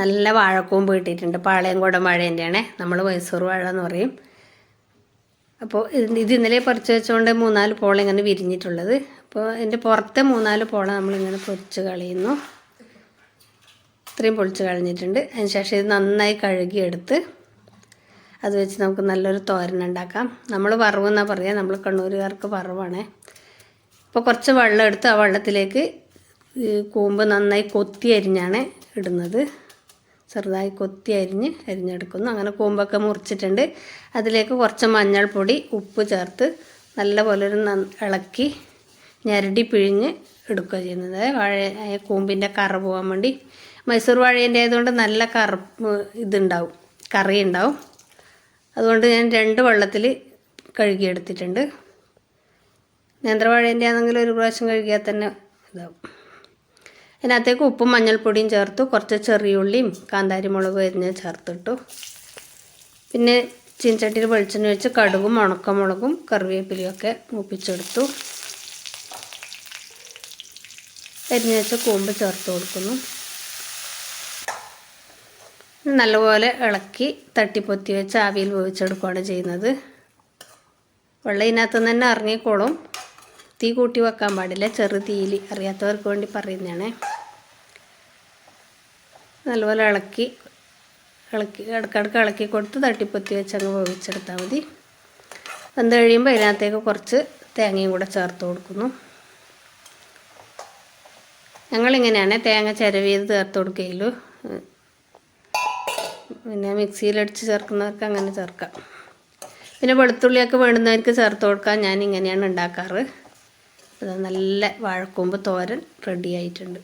നല്ല വാഴക്കൂമ്പ് കിട്ടിയിട്ടുണ്ട്. പാളയംകോടൻ വാഴേന്റെയാണ്. നമ്മൾ മൈസൂർ വാഴ എന്ന് പറയും. അപ്പോൾ ഇത് ഇന്നലെ പറിച്ച് വെച്ചുകൊണ്ട് മൂന്നാൽ പോള ഇങ്ങനെ വിരിഞ്ഞിട്ടുള്ളത്. അപ്പോൾ എന്റെ പുറത്തെ മൂന്നാൽ പോള നമ്മളിങ്ങനെ പൊരിച്ച് കളയുന്നു. ഇത്രയും പൊളിച്ച് കളഞ്ഞിട്ടുണ്ട്. അതിന് ശേഷം ഇത് നന്നായി കഴുകിയെടുത്ത് അത് വെച്ച് നമുക്ക് നല്ലൊരു തോരൻ ഉണ്ടാക്കാം. നമ്മൾ വറവ് എന്നാണ് പറയുക നമ്മൾ കണ്ണൂരുകാർക്ക് വറവാണ്. അപ്പോൾ കുറച്ച് വെള്ളം എടുത്ത് ആ വെള്ളത്തിലേക്ക് കൂമ്പ് നന്നായി കൊത്തി അരിഞ്ഞാണ് ഇടുന്നത്. ചെറുതായി കൊത്തി അരിഞ്ഞ് അരിഞ്ഞെടുക്കുന്നു. അങ്ങനെ കൂമ്പൊക്കെ മുറിച്ചിട്ടുണ്ട്. അതിലേക്ക് കുറച്ച് മഞ്ഞൾപ്പൊടി ഉപ്പ് ചേർത്ത് നല്ലപോലെ ഒരു നന്ന- ഇളക്കി ഞരടി പിഴിഞ്ഞ് എടുക്കുക ചെയ്യുന്നത്. വാഴ കൂമ്പിന്റെ കറ പോകാൻ വേണ്ടി. മൈസൂർ വാഴേന്റെ ആയതുകൊണ്ട് നല്ല കറുപ്പ് ഇതുണ്ടാവും. കറി ഉണ്ടാവും. അതുകൊണ്ട് ഞാൻ രണ്ട് വെള്ളത്തിൽ കഴുകിയെടുത്തിട്ടുണ്ട്. നേന്ത്രവാഴേന്റെ ആണെങ്കിൽ ഒരു പ്രാവശ്യം കഴുകിയാൽ തന്നെ ഇതാവും. അതിനകത്തേക്ക് ഉപ്പും മഞ്ഞൾപ്പൊടിയും ചേർത്തു. കുറച്ച് ചെറിയുള്ളിയും കാന്താരി മുളകും അരിഞ്ഞ് ചേർത്തിട്ടു. പിന്നെ ചീനച്ചട്ടിയിൽ വെളിച്ചെണ്ണ വെച്ച് കടുകും ഉണക്കമുളകും കറിവേപ്പിലയൊക്കെ മൂപ്പിച്ചെടുത്തു. അരിഞ്ഞ് വെച്ച് കൂമ്പ് ചേർത്ത് കൊടുക്കുന്നു. നല്ലപോലെ ഇളക്കി തട്ടിപ്പൊത്തി വെച്ച് ആവിയിൽ വേവിച്ചെടുക്കുകയാണ് ചെയ്യുന്നത്. വെള്ളം ഇതിനകത്ത് നിന്ന് തന്നെ ഇറങ്ങിക്കോളും. തീ കൂട്ടി വെക്കാൻ പാടില്ല. ചെറു തീയിൽ അറിയാത്തവർക്ക് വേണ്ടി പറയുന്നതാണ്. നല്ലപോലെ ഇളക്കി ഇളക്കി ഇടക്കിടക്ക് ഇളക്കി കൊടുത്ത് തട്ടിപ്പൊത്തി വെച്ച് അങ്ങ് വേവിച്ചെടുത്താൽ മതി. വെന്ത് കഴിയുമ്പോൾ അതിനകത്തേക്ക് കുറച്ച് തേങ്ങയും കൂടെ ചേർത്ത് കൊടുക്കുന്നു. ഞങ്ങളിങ്ങനെയാണ് തേങ്ങ ചിരവിയത് ചേർത്ത് കൊടുക്കുകയുള്ളൂ. പിന്നെ മിക്സിയിലടിച്ച് ചേർക്കുന്നവർക്ക് അങ്ങനെ ചേർക്കാം. പിന്നെ വെളുത്തുള്ളിയൊക്കെ വേണ്ടുന്നവർക്ക് ചേർത്ത് കൊടുക്കാൻ ഞാൻ ഇങ്ങനെയാണ് ഉണ്ടാക്കാറ്. അത് നല്ല വാഴക്കൂമ്പ് തോരൻ റെഡി ആയിട്ടുണ്ട്.